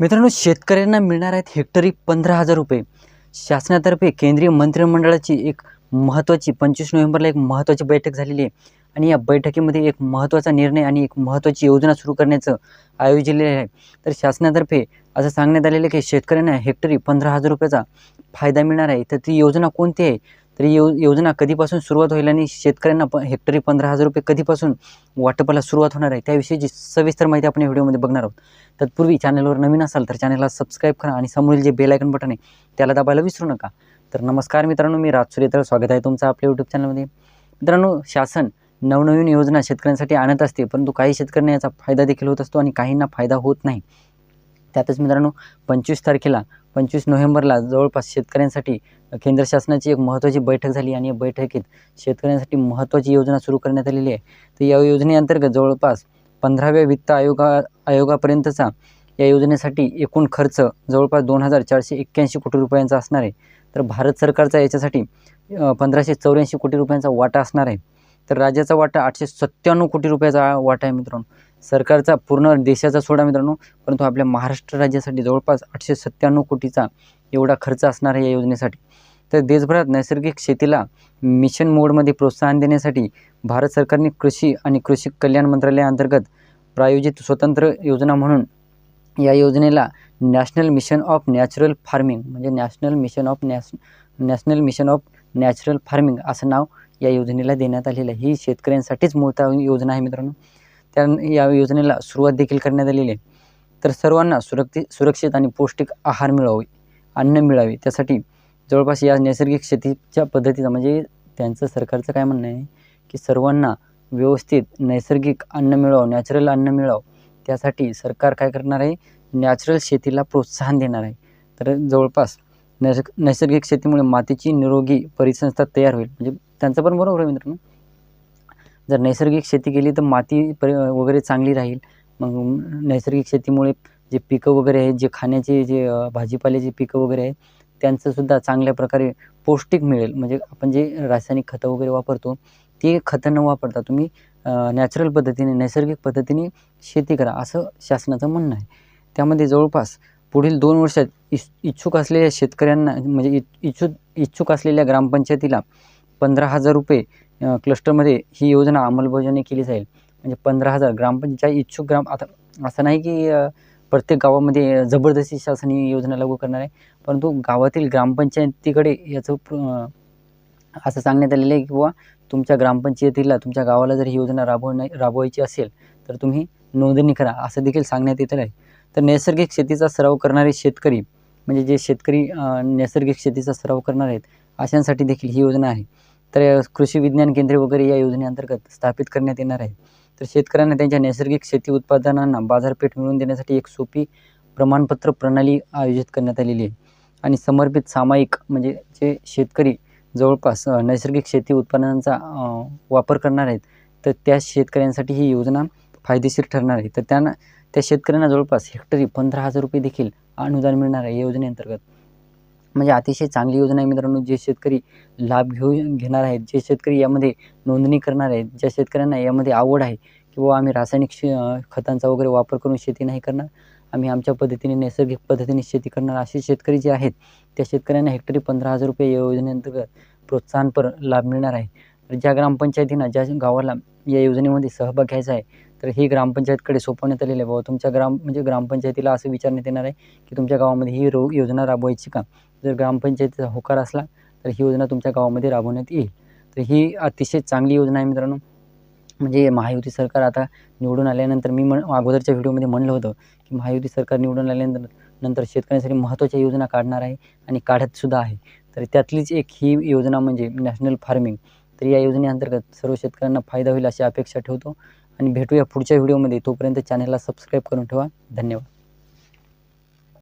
मित्रांनो शेतकऱ्यांना मिळणार आहेत हेक्टरी पंधरा हजार रुपये. शासनातर्फे केंद्रीय मंत्रिमंडळाची एक महत्त्वाची पंचवीस नोव्हेंबरला एक महत्त्वाची बैठक झालेली आहे. आणि या बैठकीमध्ये एक महत्त्वाचा निर्णय आणि एक महत्त्वाची योजना सुरू करण्याचं आयोजलेलं आहे. तर शासनातर्फे असं सांगण्यात आलेलं की शेतकऱ्यांना हेक्टरी पंधरा हजार रुपयाचा फायदा मिळणार आहे. तर ती योजना कोणती आहे? तर ही यो योजना कधीपासून सुरुवात होईल आणि शेतकऱ्यांना प हेक्टरी पंधरा हजार रुपये कधीपासून वाटपाला सुरुवात होणार आहे त्याविषयीची सविस्तर माहिती आपण या व्हिडिओमध्ये बघणार आहोत. तत्पूर्वी चॅनलवर नवीन असाल तर चॅनलला सबस्क्राईब करा आणि समोरील जे बेल आयकन बटन आहे त्याला दाबायला विसरू नका. तर नमस्कार मित्रांनो मी राज सूर्यतर स्वागत आहे तुमचं आपल्या यूट्यूब चॅनलमध्ये मित्रांनो शासन नवनवीन योजना शेतकऱ्यांसाठी आणत असते परंतु काही शेतकऱ्यांना याचा फायदा देखील होत असतो आणि काहींना फायदा होत नाही. त्यातच मित्रांनो पंचवीस तारखेला पंचवीस नोव्हेंबरला जवळपास शेतकऱ्यांसाठी केंद्र शासनाची एक महत्त्वाची बैठक झाली आणि या बैठकीत शेतकऱ्यांसाठी महत्त्वाची योजना सुरू करण्यात आलेली आहे. तर या योजनेअंतर्गत जवळपास पंधराव्या वित्त आयोगा आयोगापर्यंतचा या योजनेसाठी एकूण खर्च जवळपास दोन हजार चारशे एक्क्याऐंशी कोटी रुपयांचा असणार आहे. तर भारत सरकारचा याच्यासाठी पंधराशे चौऱ्याऐंशी कोटी रुपयांचा वाटा असणार आहे. तर राज्याचा वाटा आठशे सत्त्याण्णव कोटी रुपयाचा वाटा आहे मित्रांनो. सरकारचा पूर्ण देशाचा सोडा मित्रांनो. परंतु आपल्या महाराष्ट्र राज्यासाठी जवळपास आठशे सत्त्याण्णव कोटीचा एवढा खर्च असणार आहे या योजनेसाठी. तर देशभरात नैसर्गिक शेतीला मिशन मोडमध्ये प्रोत्साहन देण्यासाठी भारत सरकारने कृषी आणि कृषी कल्याण मंत्रालयाअंतर्गत प्रायोजित स्वतंत्र योजना म्हणून या योजनेला national mission of natural farming म्हणजे national mission of nash national mission of natural farming असं नाव या योजनेला देण्यात आलेलं आहे. ही शेतकऱ्यांसाठीच मोठा योजना आहे मित्रांनो. त्या या योजनेला सुरुवात देखील करण्यात आलेली आहे. तर सर्वांना सुरक्षित सुरक्षित आणि पौष्टिक आहार मिळावे अन्न मिळावे. त्यासाठी जवळपास या नैसर्गिक शेतीच्या पद्धतीचा म्हणजे त्यांचं सरकारचं काय म्हणणं आहे? की सर्वांना व्यवस्थित नैसर्गिक अन्न मिळावं नॅचरल अन्न मिळावं. त्यासाठी सरकार काय करणार आहे? नॅचरल शेतीला प्रोत्साहन देणार आहे. तर जवळपास नैस नैसर्गिक शेतीमुळे मातीची निरोगी परिसंस्था तयार होईल. म्हणजे त्यांचं पण बरोबर आहे मित्रांनो. जर नैसर्गिक शेती केली तर माती परि वगैरे चांगली राहील. मग नैसर्गिक शेतीमुळे जे पिकं वगैरे आहेत जे खाण्याचे जे भाजीपाल्याचे पिकं वगैरे आहेत त्यांचंसुद्धा चांगल्या प्रकारे पौष्टिक मिळेल. म्हणजे आपण जे रासायनिक खतं वगैरे वापरतो ते खतं न वापरता तुम्ही नॅचरल पद्धतीने नैसर्गिक पद्धतीने शेती करा असं शासनाचं म्हणणं आहे. त्यामध्ये जवळपास पुढील दोन वर्षात इच इच्छुक असलेल्या शेतकऱ्यांना म्हणजे इच्छुक इच्छुक असलेल्या ग्रामपंचायतीला पंधरा हजार रुपये क्लस्टरमध्ये ही योजना अंमलबजावणी केली जाईल. म्हणजे पंधरा हजार ग्रामपंचायत इच्छुक ग्राम आता असं नाही की प्रत्येक गावामध्ये जबरदस्ती शासन ही योजना लागू करणार आहे. परंतु गावातील ग्रामपंचायतीकडे याचं असं सांगण्यात आलेलं आहे की बुवा तुमच्या ग्रामपंचायतीला तुमच्या गावाला जर ही योजना राबवणे राबवायची असेल तर तुम्ही नोंदणी करा असं देखील सांगण्यात येतं आहे. तर नैसर्गिक शेतीचा सराव करणारे शेतकरी म्हणजे जे शेतकरी नैसर्गिक शेतीचा सराव करणार आहेत अशांसाठी देखील ही योजना आहे. तर कृषी विज्ञान केंद्रे वगैरे या योजनेअंतर्गत स्थापित करण्यात येणार आहे. तर शेतकऱ्यांना त्यांच्या नैसर्गिक शेती उत्पादनांना बाजारपेठ मिळवून देण्यासाठी एक सोपी प्रमाणपत्र प्रणाली आयोजित करण्यात आलेली आहे. आणि समर्पित सामायिक म्हणजे जे शेतकरी जवळपास नैसर्गिक शेती उत्पादनांचा वापर करणार आहेत तर त्या शेतकऱ्यांसाठी ही योजना फायदेशीर ठरणार आहे. तर त्यांना त्या शेतकऱ्यांना जवळपास हेक्टरी पंधरा हजार रुपये देखील अनुदान मिळणार आहे या योजनेअंतर्गत. म्हणजे अतिशय चांगली योजना आहे मित्रांनो जे शेतकरी लाभ घेऊ घेणार आहेत जे शेतकरी यामध्ये नोंदणी करणार आहेत ज्या शेतकऱ्यांना यामध्ये आवड आहे किंवा आम्ही रासायनिक शे खतांचा वगैरे वापर करून शेती नाही करणार आम्ही आमच्या पद्धतीने नैसर्गिक पद्धतीने शेती करणार. असे शेतकरी जे आहेत त्या शेतकऱ्यांना हेक्टरी पंधरा हजार रुपये या योजनेअंतर्गत प्रोत्साहनपर लाभ मिळणार आहे. तर ज्या ग्रामपंचायतींना ज्या गावाला या योजनेमध्ये सहभाग घ्यायचा आहे तर ही ग्रामपंचायतकडे सोपवण्यात आलेलं आहे. बाबा तुमच्या ग्राम म्हणजे ग्रामपंचायतीला असं विचारण्यात येणार आहे की तुमच्या गावामध्ये ही रो योजना राबवायची का? जर ग्रामपंचायतीचा होकार असला तर ही योजना तुमच्या गावामध्ये राबवण्यात येईल. तर ही अतिशय चांगली योजना आहे मित्रांनो. म्हणजे महायुती सरकार आता निवडून आल्यानंतर मी म्हण अगोदरच्या व्हिडिओमध्ये म्हणलं होतं की महायुती सरकार निवडून आल्यानंतर नंतर शेतकऱ्यांसाठी महत्त्वाच्या योजना काढणार आहे आणि काढतसुद्धा आहे. तर त्यातलीच एक ही योजना म्हणजे नॅशनल फार्मिंग. तर या योजनेअंतर्गत सर्व शेतकऱ्यांना फायदा होईल अशी अपेक्षा ठेवतो. आणि भेटूया पुढच्या व्हिडिओमध्ये. तोपर्यंत चॅनलला सबस्क्राईब करून ठेवा. धन्यवाद.